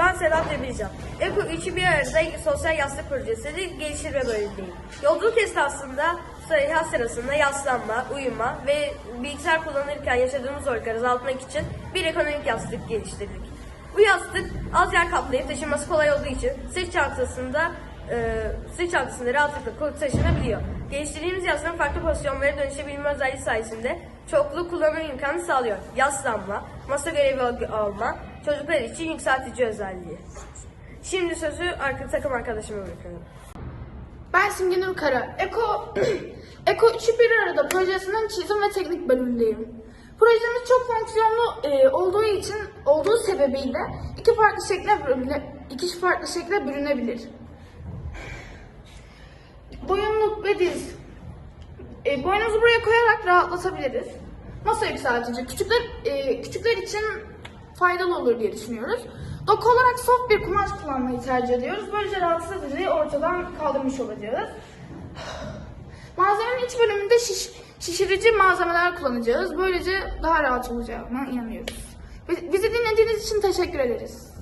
Ben Sedat Demircan. Eko 3'ü bir arada sosyal yastık projesi geliştirme bölümündeyim. Yolculuk esnasında seyahat sırasında yaslanma, uyuma ve bilgisayar kullanırken yaşadığımız zorlukları azaltmak için bir ekonomik yastık geliştirdik. Bu yastık az yer kaplayıp taşınması kolay olduğu için sırt çantasında e, sırt çantasında rahatlıkla taşınabiliyor. Geliştirdiğimiz yastığın farklı pozisyonlara dönüşebilme özelliği sayesinde çoklu kullanım imkanı sağlıyor. Yaslanma, masa görevi al- alma, çocuklar için yükseltici özelliği. Şimdi sözü arka takım arkadaşıma bırakıyorum. Ben Simge Kara. Eko, Eko 3'ü bir arada projesinin çizim ve teknik bölümündeyim. Projemiz çok fonksiyonlu e, olduğu için, olduğu sebebiyle iki farklı şekle bölüne, iki farklı şekle bürünebilir. Diz. E, boynumuzu buraya koyarak rahatlatabiliriz. Masa yükseltici. Küçükler, e, küçükler için faydalı olur diye düşünüyoruz. Doku olarak soft bir kumaş kullanmayı tercih ediyoruz. Böylece rahatsız ediciyi ortadan kaldırmış olacağız. Malzemenin iç bölümünde şiş, şişirici malzemeler kullanacağız. Böylece daha rahat olacağına inanıyoruz. Bizi dinlediğiniz için teşekkür ederiz.